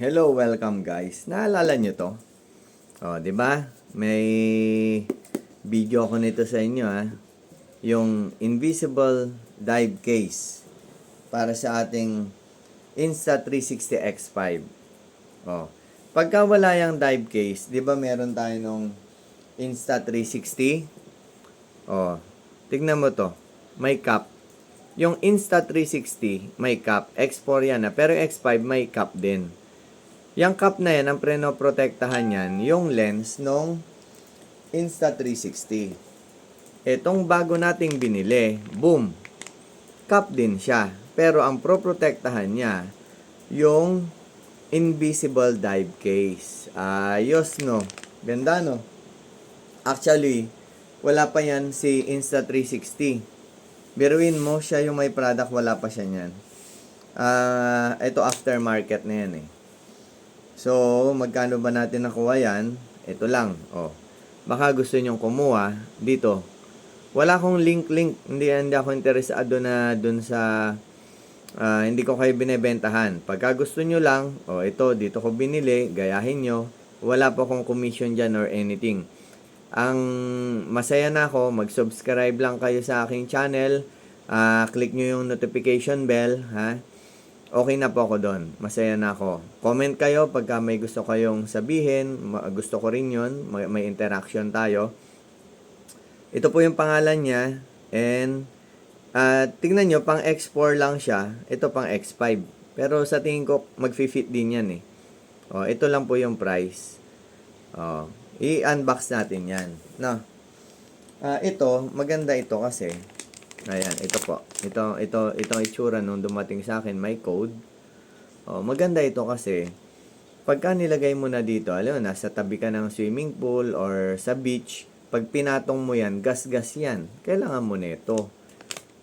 Hello, welcome guys. Naalala nyo to? Oh, 'di ba? May video ko nito sa inyo ah. Yung invisible dive case para sa ating Insta360 X5. Oh. Pagka wala yung dive case, 'di ba meron tayo nung Insta360? Oh. Tignan mo to. May cap. Yung Insta360 may cap. X4 yan na. Pero yung X5 may cap din. Yung cap na yan, ang prenoprotektahan yan, yung lens nung Insta360. Etong bago nating binili, boom, cap din siya. Pero ang proprotektahan niya, yung invisible dive case. Ayos, no? Ganda, no? Actually, wala pa yan si Insta360. Biruin mo, siya yung may product, wala pa siya niyan. Ah, ito aftermarket na yan eh. So, magkano ba natin nakuha yan? Ito lang. Oh. Baka gusto nyong kumuha dito. Wala akong link-link. Hindi, hindi ako interesado na dun sa... ah, hindi ko kayo binebentahan. Pagka gusto nyo lang, oh, ito, dito ko binili, gayahin nyo. Wala po akong commission dyan or anything. Ang masaya na ako, mag-subscribe lang kayo sa aking channel. Ah, click nyo yung notification bell, ha? Okay na po ako doon. Masaya na ako. Comment kayo pagka may gusto kayong sabihin. Gusto ko rin yun. May, may interaction tayo. Ito po yung pangalan niya. And, ah, tingnan nyo, pang X4 lang siya. Ito pang X5. Pero sa tingin ko, mag-fit din yan eh. Oh, ito lang po yung price. Oh, i-unbox natin yan. No. Ah, ito, maganda ito kasi Ayan, ito po. Ito, ito, itong itsura nung dumating sa akin, may code. Oh, maganda ito kasi, pagka nilagay mo na dito, alam mo, nasa tabi ka ng swimming pool or sa beach, pag pinatong mo yan, gas-gas yan. Kailangan mo nito.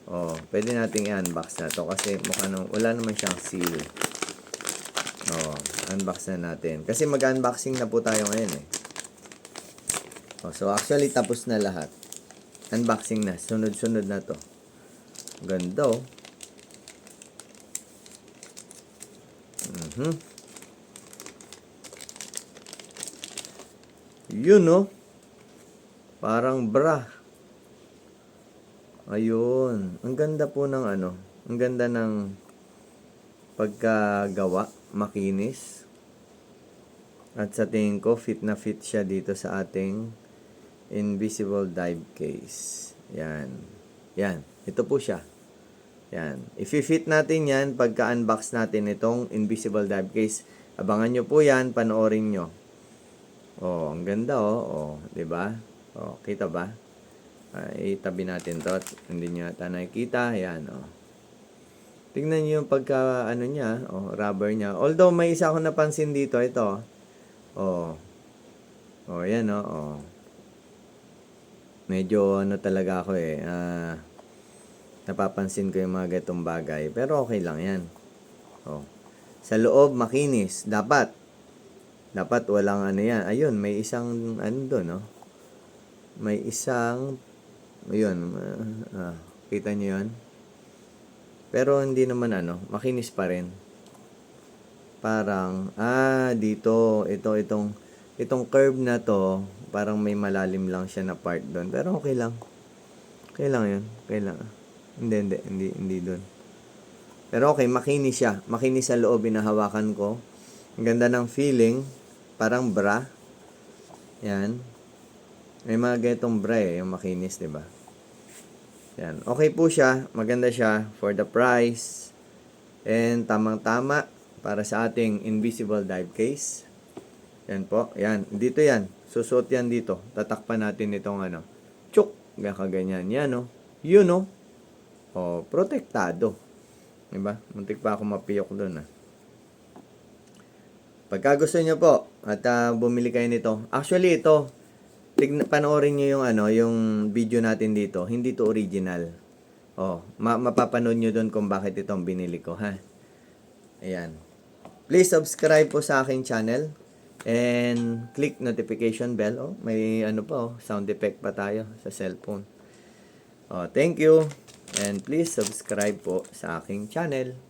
Oh, pwede nating i-unbox na to kasi mukha nung, wala naman siyang seal. Oh, unbox na natin. Kasi mag-unboxing na po tayo ngayon eh. Oh, so actually tapos na lahat. Unboxing na. Sunod-sunod na to. Ganda oh. Mhm. Yun oh. Parang bra. Ayun. Ang ganda po ng ano. Ang ganda ng pagkagawa. Makinis. At sa tingin ko, fit na fit siya dito sa ating invisible dive case. Yan. Yan. Ito po siya. Yan. I-fit natin yan pagka-unbox natin itong invisible dive case. Abangan nyo po yan, panoorin nyo. Oh, ang ganda oh. Oh, 'di ba? Oh, kita ba? Ay, itabi natin 'to. Hindi niyo ata nakikita. Yan oh. Tingnan niyo yung pagka ano niya, oh, rubber niya. Although may isa akong napansin dito, ito. Oh. Oh, yan oh. oh medyo ano talaga ako eh, ah, napapansin ko yung mga gatong bagay. Pero okay lang yan. Oh. Sa loob, makinis. Dapat. Dapat walang ano yan. Ayun, may isang ano doon, no? May isang, ayun, ah, ah, kita nyo yun? Pero hindi naman ano, makinis pa rin. Parang, ah, dito, ito, itong, itong curve na to, parang may malalim lang siya na part doon. Pero okay lang. Okay lang yun. Okay lang. Hindi, hindi, hindi, hindi doon. Pero okay, makinis siya. Makinis sa loob, binahawakan ko. Ang ganda ng feeling. Parang bra. Yan. May mga ganitong bra eh, yung makinis, di ba? Yan. Okay po siya. Maganda siya for the price. And tamang-tama para sa ating invisible dive case. Yan po. Yan. Dito yan. Susuot yan dito. Tatakpan natin itong ano. Chuk! Kaganyan. Yan, no? Yun, no? O, protektado. Diba? Muntik pa ako mapiyok doon, ah. Pagka gusto nyo po, at ah, bumili kayo nito. Actually, ito, tigna, panoorin nyo yung, ano, yung video natin dito. Hindi to original. Oh, ma mapapanood nyo doon kung bakit itong binili ko, ha? Ayan. Please subscribe po sa aking channel. And click notification bell. Oh, may ano pa oh, sound effect pa tayo sa cellphone. Oh, thank you. And please subscribe po sa aking channel.